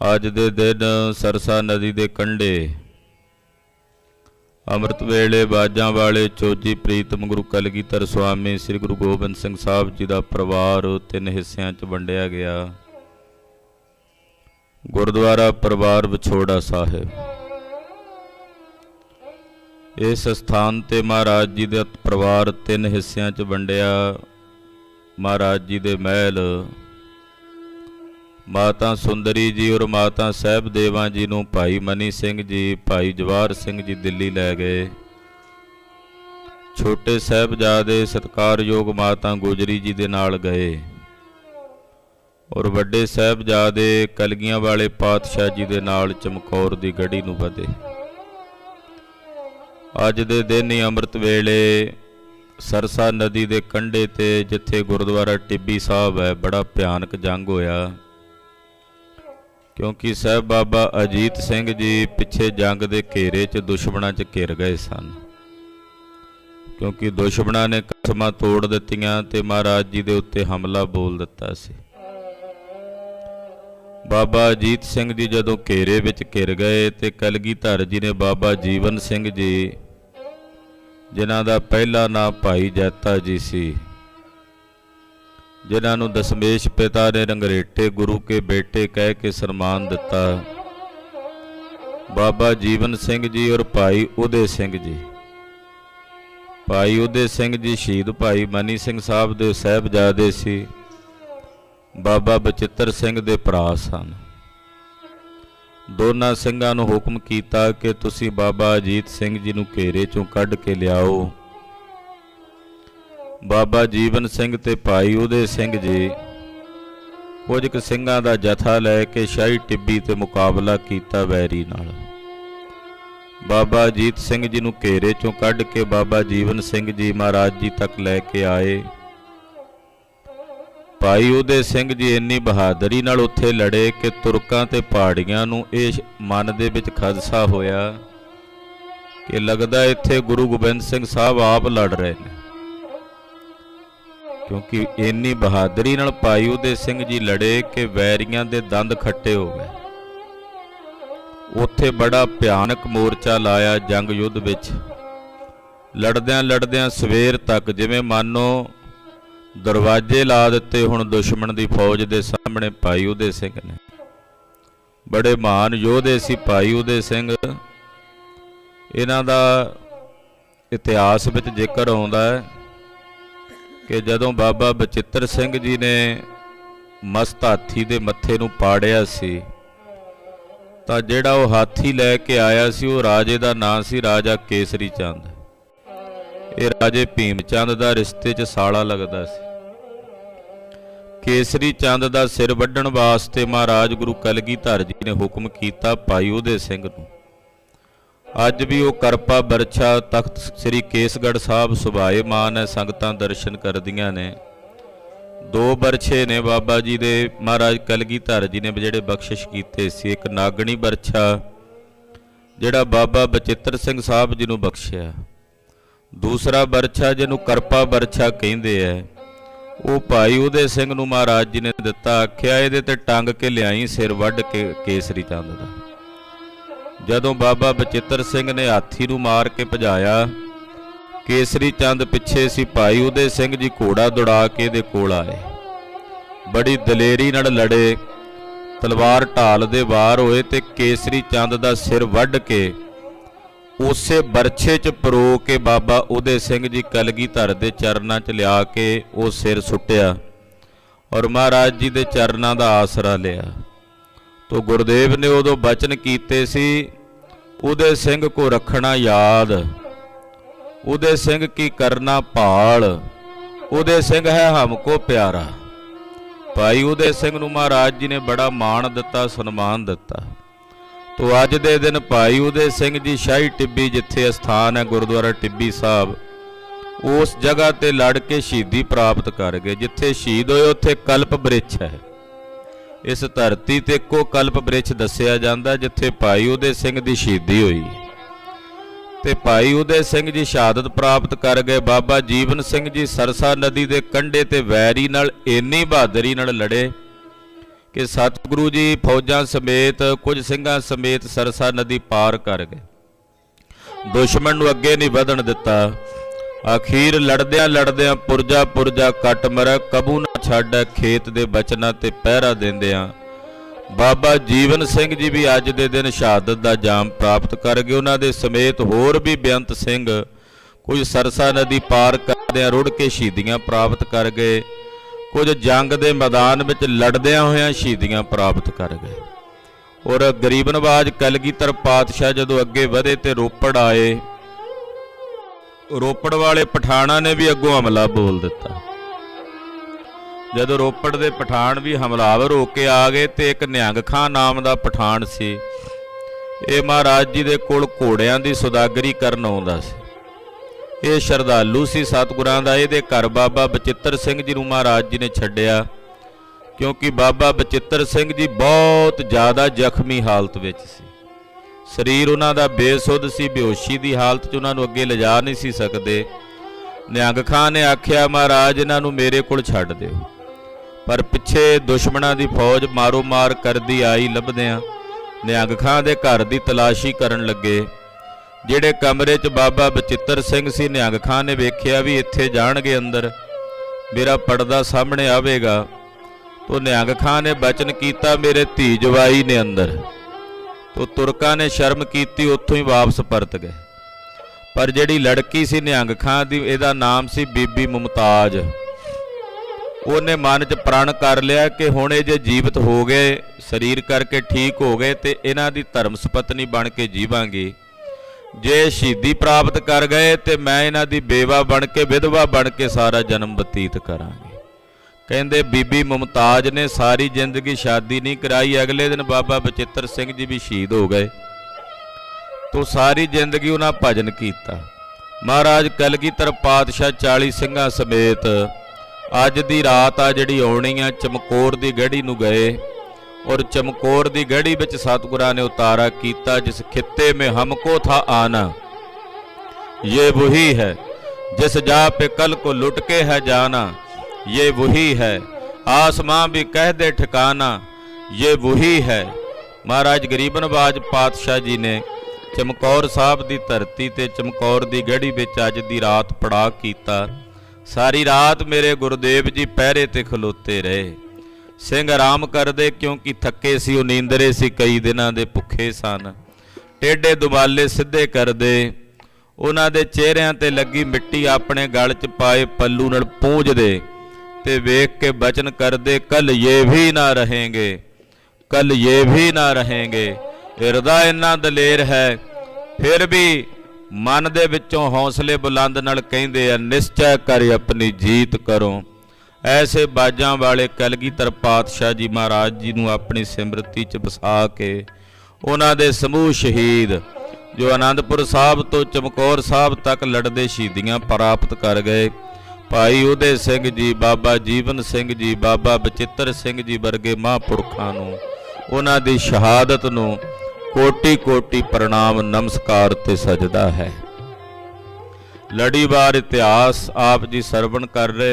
ਅੱਜ ਦੇ ਦਿਨ ਸਰਸਾ ਨਦੀ ਦੇ ਕੰਢੇ, ਅੰਮ੍ਰਿਤ ਵੇਲੇ ਬਾਜਾਂ ਵਾਲੇ ਚੋਜੀ ਪ੍ਰੀਤਮ ਗੁਰੂ ਕਲਗੀਧਰ ਸੁਆਮੀ ਸ੍ਰੀ ਗੁਰੂ ਗੋਬਿੰਦ ਸਿੰਘ ਸਾਹਿਬ ਜੀ ਦਾ ਪਰਿਵਾਰ ਤਿੰਨ ਹਿੱਸਿਆਂ 'ਚ ਵੰਡਿਆ ਗਿਆ। ਗੁਰਦੁਆਰਾ ਪਰਿਵਾਰ ਵਿਛੋੜਾ ਸਾਹਿਬ। ਇਸ ਸਥਾਨ ਤੇ ਮਹਾਰਾਜ ਜੀ ਦਾ ਪਰਿਵਾਰ ਤਿੰਨ ਹਿੱਸਿਆਂ 'ਚ ਵੰਡਿਆ। ਮਹਾਰਾਜ ਜੀ ਦੇ ਮਹਿਲ ਮਾਤਾ ਸੁੰਦਰੀ ਜੀ ਔਰ ਮਾਤਾ ਸਾਹਿਬ ਦੇਵਾਂ ਜੀ ਨੂੰ ਭਾਈ ਮਨੀ ਸਿੰਘ ਜੀ, ਭਾਈ ਜਵਾਰ ਸਿੰਘ ਜੀ ਦਿੱਲੀ ਲੈ ਗਏ। ਛੋਟੇ ਸਾਹਿਬਜ਼ਾਦੇ ਸਤਕਾਰਯੋਗ ਮਾਤਾ ਗੁਜਰੀ ਜੀ ਦੇ ਨਾਲ ਗਏ। ਔਰ ਵੱਡੇ ਸਾਹਿਬਜ਼ਾਦੇ ਕਲਗੀਆਂ ਵਾਲੇ ਪਾਤਸ਼ਾਹ ਜੀ ਦੇ ਨਾਲ ਚਮਕੌਰ ਦੀ ਗੜੀ ਨੂੰ ਵਧੇ। ਅੱਜ ਦੇ ਦਿਨ ਹੀ ਅੰਮ੍ਰਿਤ ਵੇਲੇ ਸਰਸਾ ਨਦੀ ਦੇ ਕੰਢੇ ਤੇ ਜਿੱਥੇ ਗੁਰਦੁਆਰਾ ਟਿੱਬੀ ਸਾਹਿਬ ਹੈ, ਬੜਾ ਭਿਆਨਕ ਜੰਗ ਹੋਇਆ। ਕਿਉਂਕਿ ਸਾਹਿਬ ਬਾਬਾ ਅਜੀਤ ਸਿੰਘ ਜੀ ਪਿੱਛੇ ਜੰਗ ਦੇ ਘੇਰੇ 'ਚ ਦੁਸ਼ਮਣਾਂ 'ਚ ਘਿਰ ਗਏ ਸਨ। ਕਿਉਂਕਿ ਦੁਸ਼ਮਣਾਂ ਨੇ ਕਸਮਾਂ ਤੋੜ ਦਿੱਤੀਆਂ ਤੇ ਮਹਾਰਾਜ ਜੀ ਦੇ ਉੱਤੇ ਹਮਲਾ ਬੋਲ ਦਿੱਤਾ ਸੀ। ਬਾਬਾ ਅਜੀਤ ਸਿੰਘ ਜੀ ਜਦੋਂ ਘੇਰੇ ਵਿੱਚ ਘਿਰ ਗਏ ਤੇ ਕਲਗੀਧਰ ਜੀ ਨੇ ਬਾਬਾ ਜੀਵਨ ਸਿੰਘ ਜੀ, ਜਿਨ੍ਹਾਂ ਦਾ ਪਹਿਲਾ ਨਾਮ ਭਾਈ ਜੈਤਾ ਜੀ ਸੀ ਜਿਨ੍ਹਾਂ ਨੂੰ ਦਸ਼ਮੇਸ਼ ਪਿਤਾ ਨੇ ਰੰਗਰੇਟੇ ਗੁਰੂ ਕੇ ਬੇਟੇ ਕਹਿ ਕੇ ਸਨਮਾਨ ਦਿੱਤਾ। ਬਾਬਾ ਜੀਵਨ ਸਿੰਘ ਜੀ ਔਰ ਭਾਈ ਉਦੇ ਸਿੰਘ ਜੀ। ਭਾਈ ਉਦੇ ਸਿੰਘ ਜੀ ਸ਼ਹੀਦ ਭਾਈ ਮਨੀ ਸਿੰਘ ਸਾਹਿਬ ਦੇ ਸਹਿਬਜ਼ਾਦੇ ਸੀ। ਬਾਬਾ ਬਚਿੱਤਰ ਸਿੰਘ ਦੇ ਭਰਾ ਸਨ। ਦੋਨਾਂ ਸਿੰਘਾਂ ਨੂੰ ਹੁਕਮ ਕੀਤਾ ਕਿ ਤੁਸੀਂ ਬਾਬਾ ਅਜੀਤ ਸਿੰਘ ਜੀ ਨੂੰ ਘੇਰੇ ਚੋਂ ਕੱਢ ਕੇ ਲਿਆਓ। ਬਾਬਾ ਜੀਵਨ ਸਿੰਘ ਤੇ ਭਾਈ ਉਦੇ ਸਿੰਘ ਜੀ। ਕੁਝ ਕੁ ਸਿੰਘਾਂ ਦਾ ਜਥਾ ਲੈ ਕੇ ਸ਼ਾਹੀ ਟਿੱਬੀ ਤੇ ਮੁਕਾਬਲਾ ਕੀਤਾ ਵੈਰੀ ਨਾਲ। ਬਾਬਾ ਅਜੀਤ ਸਿੰਘ ਜੀ ਨੂੰ ਘੇਰੇ ਚੋਂ ਕੱਢ ਕੇ ਬਾਬਾ ਜੀਵਨ ਸਿੰਘ ਜੀ ਮਹਾਰਾਜ ਜੀ ਤੱਕ ਲੈ ਕੇ ਆਏ। ਭਾਈ ਉਦੇ ਸਿੰਘ ਜੀ ਇੰਨੀ ਬਹਾਦਰੀ ਨਾਲ ਉੱਥੇ ਲੜੇ ਕਿ ਤੁਰਕਾਂ ਤੇ ਪਹਾੜੀਆਂ ਨੂੰ ਇਹ ਮਨ ਦੇ ਵਿੱਚ ਖਦਸ਼ਾ ਹੋਇਆ ਕਿ ਲੱਗਦਾ ਇੱਥੇ ਗੁਰੂ ਗੋਬਿੰਦ ਸਿੰਘ ਸਾਹਿਬ ਆਪ ਲੜ ਰਹੇ ਨੇ। ਕਿਉਂਕਿ ਇੰਨੀ ਬਹਾਦਰੀ ਨਾਲ ਭਾਈ ਉਦੇ ਸਿੰਘ ਜੀ ਲੜੇ ਕਿ ਵੈਰੀਆਂ ਦੇ ਦੰਦ ਖੱਟੇ ਹੋ ਗਏ। ਉੱਥੇ ਬੜਾ ਭਿਆਨਕ ਮੋਰਚਾ ਲਾਇਆ ਜੰਗ ਯੁੱਧ ਵਿੱਚ। ਲੜਦਿਆਂ ਲੜਦਿਆਂ ਸਵੇਰ ਤੱਕ ਜਿਵੇਂ ਮੰਨੋ ਦਰਵਾਜ਼ੇ ਲਾ ਦਿੱਤੇ ਹੁਣ ਦੁਸ਼ਮਣ ਦੀ ਫੌਜ ਦੇ ਸਾਹਮਣੇ ਭਾਈ ਉਦੇ ਸਿੰਘ ਨੇ। ਬੜੇ ਮਹਾਨ ਯੋਧੇ ਸੀ ਭਾਈ ਉਦੇ ਸਿੰਘ। ਇਹਨਾਂ ਦਾ ਇਤਿਹਾਸ ਵਿੱਚ ਜ਼ਿਕਰ ਆਉਂਦਾ ਹੈ ਕਿ ਜਦੋਂ ਬਾਬਾ ਬਚਿੱਤਰ ਸਿੰਘ ਜੀ ਨੇ ਮਸਤ ਹਾਥੀ ਦੇ ਮੱਥੇ ਨੂੰ ਪਾੜਿਆ ਸੀ, ਤਾਂ ਜਿਹੜਾ ਉਹ ਹਾਥੀ ਲੈ ਕੇ ਆਇਆ ਸੀ, ਉਹ ਰਾਜੇ ਦਾ ਨਾਂ ਸੀ ਰਾਜਾ ਕੇਸਰੀ ਚੰਦ। ਇਹ ਰਾਜੇ ਭੀਮ ਚੰਦ ਦਾ ਰਿਸ਼ਤੇ 'ਚ ਸਾਲਾ ਲੱਗਦਾ ਸੀ। ਕੇਸਰੀ ਚੰਦ ਦਾ ਸਿਰ ਵੱਢਣ ਵਾਸਤੇ ਮਹਾਰਾਜ ਗੁਰੂ ਕਲਗੀਧਰ ਜੀ ਨੇ ਹੁਕਮ ਕੀਤਾ ਭਾਈ ਉਹਦੇ ਸਿੰਘ ਨੂੰ। ਅੱਜ ਵੀ ਉਹ ਕਰਪਾ ਬਰਛਾ ਤਖਤ ਸ੍ਰੀ ਕੇਸਗੜ੍ਹ ਸਾਹਿਬ ਸੁਭਾਏ ਮਾਨ ਹੈ ਸੰਗਤਾਂ ਦਰਸ਼ਨ ਕਰਦੀਆਂ ਨੇ। ਦੋ ਬਰਛੇ ਨੇ ਬਾਬਾ ਜੀ ਦੇ, ਮਹਾਰਾਜ ਕਲਗੀਧਰ ਜੀ ਨੇ ਜਿਹੜੇ ਬਖਸ਼ਿਸ਼ ਕੀਤੇ ਸੀ। ਇੱਕ ਨਾਗਣੀ ਬਰਛਾ, ਜਿਹੜਾ ਬਾਬਾ ਬਚਿੱਤਰ ਸਿੰਘ ਸਾਹਿਬ ਜੀ ਨੂੰ ਬਖਸ਼ਿਆ। ਦੂਸਰਾ ਬਰਛਾ ਜਿਹਨੂੰ ਕਰਪਾ ਬਰਛਾ ਕਹਿੰਦੇ ਐ ਉਹ ਭਾਈ ਉਹਦੇ ਸਿੰਘ ਨੂੰ ਮਹਾਰਾਜ ਜੀ ਨੇ ਦਿੱਤਾ, ਆਖਿਆ ਇਹਦੇ ਤੇ ਟੰਗ ਕੇ ਲਿਆਈ, ਸਿਰ ਵੱਢ ਕੇ ਕੇਸਰੀ ਚੰਦ ਦਾ। ਜਦੋਂ ਬਾਬਾ ਬਚਿੱਤਰ ਸਿੰਘ ਨੇ ਹਾਥੀ ਨੂੰ ਮਾਰ ਕੇ ਭਜਾਇਆ, ਕੇਸਰੀ ਚੰਦ ਪਿੱਛੇ ਸੀ ਭਾਈ, ਉਹਦੇ ਸਿੰਘ ਜੀ ਘੋੜਾ ਦੌੜਾ ਕੇ ਇਹਦੇ ਕੋਲ ਆਏ। ਬੜੀ ਦਲੇਰੀ ਨਾਲ ਲੜੇ, ਤਲਵਾਰ ਢਾਲ ਦੇ ਵਾਰ ਹੋਏ ਤੇ ਕੇਸਰੀ ਚੰਦ ਦਾ ਸਿਰ ਵੱਢ ਕੇ ਉਸੇ ਬਰਛੇ 'ਚ ਪਰੋ ਕੇ ਬਾਬਾ ਉਹਦੇ ਸਿੰਘ ਜੀ ਕਲਗੀਧਰ ਦੇ ਚਰਨਾਂ 'ਚ ਲਿਆ ਕੇ ਉਹ ਸਿਰ ਸੁੱਟਿਆ ਔਰ ਮਹਾਰਾਜ ਜੀ ਦੇ ਚਰਨਾਂ ਦਾ ਆਸਰਾ ਲਿਆ। ਤੋ ਗੁਰਦੇਵ ਨੇ ਉਦੋਂ ਬਚਨ ਕੀਤੇ ਸੀ ਉਹਦੇ ਸਿੰਘ ਕੋ ਰੱਖਣਾ ਯਾਦ, ਉਹਦੇ ਸਿੰਘ ਕੀ ਕਰਨਾ ਭਾਲ, ਉਹਦੇ ਸਿੰਘ ਹੈ ਹਮਕੋ ਪਿਆਰਾ। ਭਾਈ, ਉਹਦੇ ਸਿੰਘ ਨੂੰ ਮਹਾਰਾਜ ਜੀ ਨੇ ਬੜਾ ਮਾਣ ਦਿੱਤਾ, ਸਨਮਾਨ ਦਿੱਤਾ। ਤੋ ਅੱਜ ਦੇ ਦਿਨ ਭਾਈ ਉਦੇ ਸਿੰਘ ਜੀ ਸ਼ਾਹੀ ਟਿੱਬੀ ਜਿੱਥੇ ਅਸਥਾਨ ਹੈ ਗੁਰਦੁਆਰਾ ਟਿੱਬੀ ਸਾਹਿਬ, ਉਸ ਜਗ੍ਹਾ ਤੇ ਲੜ ਕੇ ਸ਼ਹੀਦੀ ਪ੍ਰਾਪਤ ਕਰ ਗਏ, ਜਿੱਥੇ ਸ਼ਹੀਦ ਹੋਏ, ਉੱਥੇ ਕਲਪ ਬ੍ਰਿਛ ਹੈ। ਇਸ ਧਰਤੀ ਤੇ ਇੱਕੋ ਕਲਪ ਬ੍ਰਿਛ ਦੱਸਿਆ ਜਾਂਦਾ ਜਿੱਥੇ ਭਾਈ ਉਦੇ ਸਿੰਘ ਦੀ ਸ਼ਹੀਦੀ ਹੋਈ। ਤੇ ਭਾਈ ਉਦੇ ਸਿੰਘ ਜੀ ਸ਼ਹਾਦਤ ਪ੍ਰਾਪਤ ਕਰ ਗਏ। ਬਾਬਾ ਜੀਵਨ ਸਿੰਘ ਜੀ ਸਰਸਾ ਨਦੀ ਦੇ ਕੰਢੇ ਤੇ ਵੈਰੀ ਨਾਲ ਇੰਨੀ ਬਹਾਦਰੀ ਨਾਲ ਲੜੇ ਕਿ ਸਤਿਗੁਰੂ ਜੀ ਫੌਜਾਂ ਸਮੇਤ ਕੁਝ ਸਿੰਘਾਂ ਸਮੇਤ ਸਰਸਾ ਨਦੀ ਪਾਰ ਕਰ ਗਏ। ਦੁਸ਼ਮਣ ਨੂੰ ਅੱਗੇ ਨਹੀਂ ਵਧਣ ਦਿੱਤਾ। ਅਖੀਰ ਲੜਦਿਆਂ ਲੜਦਿਆਂ ਪੁਰਜਾ ਪੁਰਜਾ ਕੱਟ ਮਰੈ, ਕਬੂ ਨਾ ਛੱਡ ਖੇਤ ਦੇ ਬਚਨਾਂ ਤੇ ਪਹਿਰਾ ਦਿੰਦਿਆਂ। ਬਾਬਾ ਜੀਵਨ ਸਿੰਘ ਜੀ ਵੀ ਅੱਜ ਦੇ ਦਿਨ ਸ਼ਹਾਦਤ ਦਾ ਜਾਮ ਪ੍ਰਾਪਤ ਕਰ ਗਏ। ਉਹਨਾਂ ਦੇ ਸਮੇਤ ਹੋਰ ਵੀ ਬੇਅੰਤ ਸਿੰਘ ਕੁਝ ਸਰਸਾ ਨਦੀ ਪਾਰ ਕਰਦਿਆਂ ਰੁੜ ਕੇ ਸ਼ਹੀਦੀਆਂ ਪ੍ਰਾਪਤ ਕਰ ਗਏ। ਕੁਝ ਜੰਗ ਦੇ ਮੈਦਾਨ ਵਿੱਚ ਲੜਦਿਆਂ ਹੋਇਆਂ ਸ਼ਹੀਦੀਆਂ ਪ੍ਰਾਪਤ ਕਰ ਗਏ। ਔਰ ਗਰੀਬਨਵਾਜ਼ ਕਲਗੀਧਰ ਪਾਤਸ਼ਾਹ ਜਦੋਂ ਅੱਗੇ ਵਧੇ ਤੇ ਰੋਪੜ ਆਏ ਰੋਪੜ ਵਾਲੇ ਪਠਾਣਾ ਨੇ ਵੀ ਅੱਗੋਂ ਹਮਲਾ ਬੋਲ ਦਿੱਤਾ। ਜਦੋਂ ਰੋਪੜ ਦੇ ਪਠਾਨ ਵੀ ਹਮਲਾਵਰ ਹੋ ਕੇ ਆ ਗਏ ਤੇ ਇੱਕ ਨਿਹੰਗ ਖਾਨ ਨਾਮ ਦਾ ਪਠਾਨ ਸੀ, ਇਹ ਮਹਾਰਾਜ ਜੀ ਦੇ ਕੋਲ ਘੋੜਿਆਂ ਦੀ ਸੌਦਾਗਰੀ ਕਰਨ ਆਉਂਦਾ ਸੀ। ਇਹ ਸ਼ਰਧਾਲੂ ਸੀ ਸਤਿਗੁਰਾਂ ਦਾ, ਇਹਦੇ ਘਰ ਬਾਬਾ ਬਚਿੱਤਰ ਸਿੰਘ ਜੀ ਨੂੰ ਮਹਾਰਾਜ ਜੀ ਨੇ ਛੱਡਿਆ, ਕਿਉਂਕਿ ਬਾਬਾ ਬਚਿੱਤਰ ਸਿੰਘ ਜੀ ਬਹੁਤ ਜ਼ਿਆਦਾ ਜ਼ਖਮੀ ਹਾਲਤ ਵਿੱਚ ਸੀ। ਸਰੀਰ ਉਹਨਾਂ ਦਾ ਬੇਸੁੱਧ ਸੀ, ਬੇਹੋਸ਼ੀ ਦੀ ਹਾਲਤ 'ਚ ਉਹਨਾਂ ਨੂੰ ਅੱਗੇ ਲਿਜਾ ਨਹੀਂ ਸੀ ਸਕਦੇ। ਨਿਹੰਗ ਖਾਨ ਨੇ ਆਖਿਆ, ਮਹਾਰਾਜ, ਇਹਨਾਂ ਨੂੰ ਮੇਰੇ ਕੋਲ ਛੱਡ ਦਿਓ। ਪਰ ਪਿੱਛੇ ਦੁਸ਼ਮਣਾਂ ਦੀ ਫੌਜ ਮਾਰੋ ਮਾਰ ਕਰਦੀ ਆਈ ਲੱਭਦਿਆਂ ਨਿਹੰਗ ਖਾਨ ਦੇ ਘਰ ਦੀ ਤਲਾਸ਼ੀ ਕਰਨ ਲੱਗੇ। ਜਿਹੜੇ ਕਮਰੇ 'ਚ ਬਾਬਾ ਬਚਿੱਤਰ ਸਿੰਘ ਸੀ, ਨਿਹੰਗ ਖਾਨ ਨੇ ਵੇਖਿਆ ਵੀ ਇੱਥੇ ਜਾਣਗੇ ਅੰਦਰ। ਮੇਰਾ ਪਰਦਾ ਸਾਹਮਣੇ ਆਵੇਗਾ। ਤੋ ਨਿਹੰਗ ਖਾਨ ਨੇ ਬਚਨ ਕੀਤਾ, ਮੇਰੇ ਧੀ ਜਵਾਈ ਨੇ ਅੰਦਰ। ਤੋ ਤੁਰਕਾਂ ਨੇ ਸ਼ਰਮ ਕੀਤੀ, ਉੱਥੋਂ ਹੀ ਵਾਪਸ ਪਰਤ ਗਏ। ਪਰ ਜਿਹੜੀ ਲੜਕੀ ਸੀ ਨਿਹੰਗ ਖਾਂ ਦੀ, ਇਹਦਾ ਨਾਮ ਸੀ ਬੀਬੀ ਮੁਮਤਾਜ। ਉਹਨੇ ਮਨ 'ਚ ਪ੍ਰਣ ਕਰ ਲਿਆ ਕਿ ਹੁਣ ਇਹ ਜੇ ਜੀਵਤ ਹੋ ਗਏ, ਸਰੀਰ ਕਰਕੇ ਠੀਕ ਹੋ ਗਏ, ਤੇ ਇਹਨਾਂ ਦੀ ਧਰਮ ਸੁਪਤਨੀ ਬਣ ਕੇ ਜੀਵਾਂਗੇ। ਜੇ ਸ਼ਹੀਦੀ ਪ੍ਰਾਪਤ ਕਰ ਗਏ, ਤੇ ਮੈਂ ਇਹਨਾਂ ਦੀ ਬੇਵਾ ਬਣ ਕੇ, ਵਿਧਵਾ ਬਣ ਕੇ ਸਾਰਾ ਜਨਮ ਬਤੀਤ ਕਰਾਂਗੀ। ਕਹਿੰਦੇ, ਬੀਬੀ ਮੁਮਤਾਜ ਨੇ ਸਾਰੀ ਜ਼ਿੰਦਗੀ ਸ਼ਾਦੀ ਨਹੀਂ ਕਰਾਈ, ਅਗਲੇ ਦਿਨ ਬਾਬਾ ਬਚਿੱਤਰ ਸਿੰਘ ਜੀ ਵੀ ਸ਼ਹੀਦ ਹੋ ਗਏ। ਤੋਂ ਸਾਰੀ ਜ਼ਿੰਦਗੀ ਉਹਨਾਂ ਭਜਨ ਕੀਤਾ। ਮਹਾਰਾਜ ਕਲਗੀਧਰ ਪਾਤਸ਼ਾਹ 40 ਸਿੰਘਾਂ ਸਮੇਤ ਅੱਜ ਦੀ ਰਾਤ ਆ ਜਿਹੜੀ ਆਉਣੀ ਆ, ਚਮਕੌਰ ਦੀ ਗੜੀ ਨੂੰ ਗਏ ਔਰ ਚਮਕੌਰ ਦੀ ਗੜੀ ਵਿੱਚ ਸਤਿਗੁਰਾਂ ਨੇ ਉਤਾਰਾ ਕੀਤਾ, ਜਿਸ ਖਿੱਤੇ ਮੇ ਹਮਕੋ ਥਾ ਆਨਾ। ਇਹ ਵਹੀ ਹੈ, ਜਿਸ ਜਾ ਪੇ ਕਲ ਕੋ ਲੁਟਕੇ ਹੈ ਜਾਣਾ ये वही है आसमां भी कह दे ठिकाना ये वही है ਮਹਾਰਾਜ ਗਰੀਬ ਨਵਾਜ ਪਾਤਸ਼ਾਹ ਜੀ ਨੇ ਚਮਕੌਰ ਸਾਹਿਬ ਦੀ ਧਰਤੀ ਤੇ ਚਮਕੌਰ ਦੀ ਗੜੀ ਵਿੱਚ ਅੱਜ ਦੀ ਰਾਤ ਪੜਾ ਕੀਤਾ ਸਾਰੀ ਰਾਤ ਮੇਰੇ ਗੁਰਦੇਵ ਜੀ ਪਹਿਰੇ ਤੇ ਖਲੋਤੇ ਰਹੇ ਸਿੰਘ ਆਰਾਮ ਕਰਦੇ ਕਿਉਂਕਿ ਥੱਕੇ ਸੀ ਉਹ ਨੀਂਦਰੇ ਸੀ ਕਈ ਦਿਨਾਂ ਦੇ ਭੁੱਖੇ ਸਨ ਟੇਡੇ ਦੁਬਾਲੇ ਸਿੱਧੇ ਕਰਦੇ ਉਹਨਾਂ ਦੇ ਚਿਹਰਿਆਂ ਤੇ ਲੱਗੀ ਮਿੱਟੀ ਆਪਣੇ ਗਲ 'ਚ ਪਾਏ ਪੱਲੂ ਨਾਲ ਪੂੰਝਦੇ ਤੇ ਵੇਖ ਕੇ ਬਚਨ ਕਰਦੇ, ਕੱਲ ਇਹ ਵੀ ਨਾ ਰਹੇਗੇ। ਕੱਲ ਇਹ ਵੀ ਨਾ ਰਹੇਗੇ। ਹਿਰਦਾ ਇੰਨਾ ਦਲੇਰ ਹੈ, ਫਿਰ ਵੀ ਮਨ ਦੇ ਵਿੱਚੋਂ ਹੌਸਲੇ ਬੁਲੰਦ ਨਾਲ ਕਹਿੰਦੇ ਆ, ਨਿਸ਼ਚੈ ਕਰ ਆਪਣੀ ਜੀਤ ਕਰੋ। ਐਸੇ ਬਾਜਾਂ ਵਾਲੇ ਕਲਗੀਧਰ ਪਾਤਸ਼ਾਹ ਜੀ ਮਹਾਰਾਜ ਜੀ ਨੂੰ ਆਪਣੀ ਸਿਮਰਤੀ 'ਚ ਵਸਾ ਕੇ ਉਹਨਾਂ ਦੇ ਸਮੂਹ ਸ਼ਹੀਦ ਜੋ ਆਨੰਦਪੁਰ ਸਾਹਿਬ ਤੋਂ ਚਮਕੌਰ ਸਾਹਿਬ ਤੱਕ ਲੜਦੇ ਸ਼ਹੀਦੀਆਂ ਪ੍ਰਾਪਤ ਕਰ ਗਏ। ਭਾਈ ਉਦੇ ਸਿੰਘ ਜੀ, ਬਾਬਾ ਜੀਵਨ ਸਿੰਘ ਜੀ, ਬਾਬਾ ਬਚਿੱਤਰ ਸਿੰਘ ਜੀ ਵਰਗੇ ਮਹਾਂਪੁਰਖਾਂ ਨੂੰ, ਉਹਨਾਂ ਦੀ ਸ਼ਹਾਦਤ ਨੂੰ ਕੋਟੀ ਕੋਟੀ ਪ੍ਰਣਾਮ, ਨਮਸਕਾਰ ਤੇ ਸਜਦਾ ਹੈ। ਲੜੀਵਾਰ ਇਤਿਹਾਸ ਆਪ ਜੀ ਸਰਵਣ ਕਰ ਰਹੇ